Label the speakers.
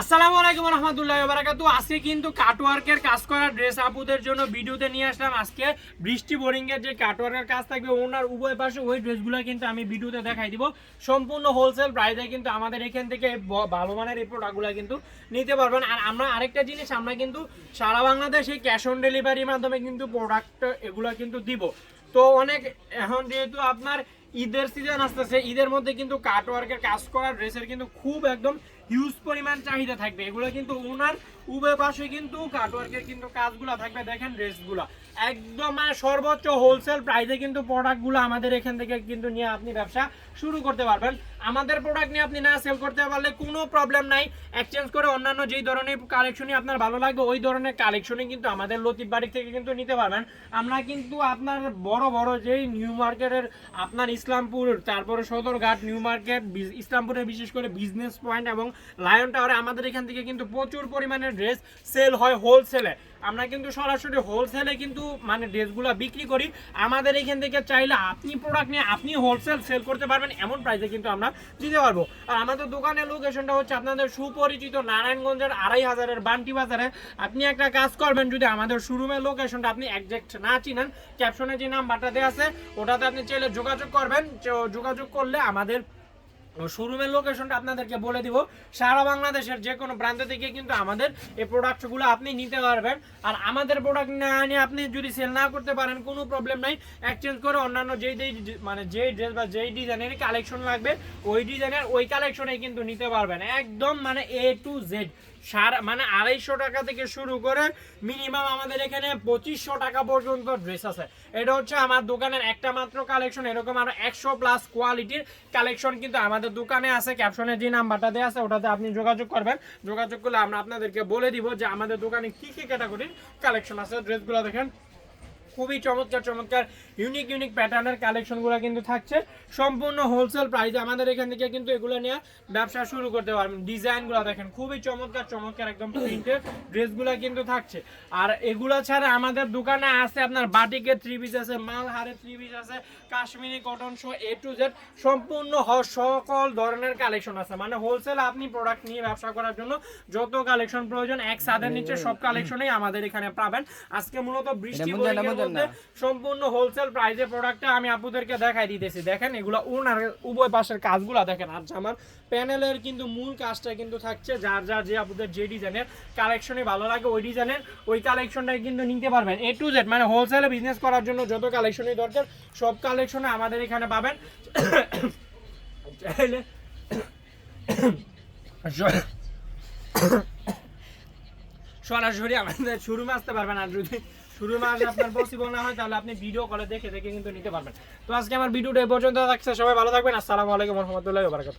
Speaker 1: আসসালামু আলাইকুম রহমতুল্লাহ বারাকাতু আজকে কিন্তু কাটওয়ার্কের কাজ করা ড্রেস আপুদের জন্য ভিডিওতে নিয়ে আসলাম। আজকে বৃষ্টি বোরিং এর যে কাটওয়ার্কের কাজ থাকবে, ওনার উভয় পাশে ওই ড্রেসগুলো কিন্তু আমি ভিডিওতে দেখাই দিব। সম্পূর্ণ হোলসেল প্রাইসে কিন্তু আমাদের এখান থেকে ভালো মানের এই প্রোডাক্টগুলো কিন্তু নিতে পারবেন। আর আমরা আরেকটা জিনিস, আমরা কিন্তু সারা বাংলাদেশে ক্যাশ অন ডেলিভারির মাধ্যমে কিন্তু প্রোডাক্ট এগুলো কিন্তু দিব। তো অনেক, এখন যেহেতু আপনার ঈদের সিজন আসতেছে, ঈদের মধ্যে কিন্তু কাটওয়ার্কের কাজ করা ড্রেসের কিন্তু খুব একদম হিউজ পরিমাণ চাহিদা থাকবে। এগুলো কিন্তু ওনার উভয় পাশে কিন্তু কাটওয়ার্কের কিন্তু কাজগুলো থাকবে। দেখেন ড্রেসগুলো একদম মানে সর্বোচ্চ হোলসেল প্রাইসে কিন্তু প্রোডাক্টগুলো আমাদের এখান থেকে কিন্তু নিয়ে আপনি ব্যবসা শুরু করতে পারবেন। আমাদের প্রোডাক্ট নিয়ে আপনি না সেল করতে পারলে কোনো প্রবলেম নাই। এক্সচেঞ্জ করে অন্যান্য যেই ধরনের কালেকশনই আপনার ভালো লাগবে, ওই ধরনের কালেকশনই কিন্তু আমাদের লতিফ বাড়ি থেকে কিন্তু নিতে পারবেন। আমরা কিন্তু আপনার বড় বড় যেই নিউ মার্কেটের আপনার ইসলামপুর, তারপরে সদরঘাট নিউ মার্কেট ইসলামপুরে বিশেষ করে বিজনেস পয়েন্ট এবং লায়ন টাওয়ারে আমাদের এখান থেকে কিন্তু প্রচুর পরিমাণে ড্রেস সেল হয় হোলসেলে আমরা কিন্তু সরাসরি হোলসেলে কিন্তু মানে ড্রেসগুলো বিক্রি করি। আমাদের এখান থেকে চাইলে আপনি প্রোডাক্ট নিয়ে আপনি হোলসেল সেল করতে পারবেন, এমন প্রাইসে কিন্তু আমরা দিতে পারব। আর আমাদের দোকানের লোকেশনটা হচ্ছে আপনাদের সুপরিচিত নারায়ণগঞ্জের আড়াই হাজারের বান্টি বাজারে। আপনি একটা কাজ করবেন, যদি আমাদের শোরুমের লোকেশনটা আপনি একজ্যাক্ট না চিনেন ক্যাপশনে যে নাম্বারটা দেওয়া আছে, ওটাতে আপনি চাইলে যোগাযোগ করবেন। যোগাযোগ করলে আমাদের শোরুমের লোকেশনটা আপনাদেরকে বলে দিব। সারা বাংলাদেশের যে কোনো প্রান্ত থেকে কিন্তু আমাদের এই প্রোডাক্টগুলো আপনি নিতে পারবেন। আর আমাদের প্রোডাক্ট না নিয়ে আপনি যদি সেল না করতে পারেন, কোনো প্রবলেম নাই। এক্সচেঞ্জ করে অন্যান্য যেই যেই মানে যেই ড্রেস বা যেই ডিজাইনের কালেকশন লাগবে, ওই ডিজাইনের ওই কালেকশনে কিন্তু নিতে পারবেন। একদম মানে এ টু জেড সারা মানে আড়াইশো টাকা থেকে শুরু করে মিনিমাম আমাদের এখানে পঁচিশশো টাকা পর্যন্ত ড্রেস আছে। এটা হচ্ছে আমার দোকানের একটা মাত্র কালেকশন এরকম আরও একশো প্লাস কোয়ালিটির কালেকশন কিন্তু আমাদের দোকানে আছে। ক্যাপশনে যে নাম্বারটা দেওয়া আছে, ওটাতে আপনি যোগাযোগ করবেন। যোগাযোগ করলে আমরা আপনাদেরকে বলে দিব যে আমাদের দোকানে কি কি ক্যাটাগরির কালেকশন আছে। ড্রেসগুলো দেখেন। খুবই চমৎকার চমৎকার ইউনিক ইউনিক প্যাটার্নের কালেকশনগুলো কিন্তু থাকছে। সম্পূর্ণ হোলসেল প্রাইসে আমাদের এখান থেকে কিন্তু এগুলো নিয়ে ব্যবসা শুরু করতে পারবেন। ডিজাইনগুলো দেখেন খুবই চমৎকার চমৎকার একদম প্রিন্টের ড্রেসগুলো কিন্তু থাকছে। আর এগুলো ছাড়া আমাদের দোকানে আছে আপনার বাটিকের থ্রি পিস আছে মালহারের থ্রি পিস আছে Kashmiri cotton show A to Z সম্পূর্ণ সকল ধরনের কালেকশন আছে। মানে হোলসেল আপনি প্রোডাক্ট নিয়ে ব্যবসা করার জন্য যত কালেকশন প্রয়োজন এক ছাদের নিচে সব কালেকশনই আমাদের এখানে পাবেন। আজকে মূলত বৃষ্টি মধ্যে সম্পূর্ণ হোলসেল প্রাইসে প্রোডাক্টটা আমি আপুদেরকে দেখাই দিতেছি। দেখেন এগুলো ওনার উভয় পাশের কাজগুলো দেখেন আর আমার প্যানেলের কিন্তু মূল কাজটা কিন্তু থাকছে যার যার যে আপুদের যে ডিজাইনের কালেকশনে ভালো লাগে ওই ডিজাইনের ওই কালেকশনটাই কিন্তু নিতে পারবেন। এ টু জেড মানে হোলসেলে বিজনেস করার জন্য যত কালেকশনই দরকার সব কালেকশনে আমাদের এখানে পাবেন। চাইলে সরাসরি আমাদের শোরুমে আসতে পারবেন আর যদি শোরুমে আসলে আপনার পসিবল না হয়, তাহলে আপনি ভিডিও কলে দেখে দেখে কিন্তু নিতে পারবেন। তো আজকে আমার ভিডিওটা এই পর্যন্ত থাকছে সবাই ভালো থাকবেন। আসসালামু আলাইকুম রহমতুল্লাহ বারাকাতুহু।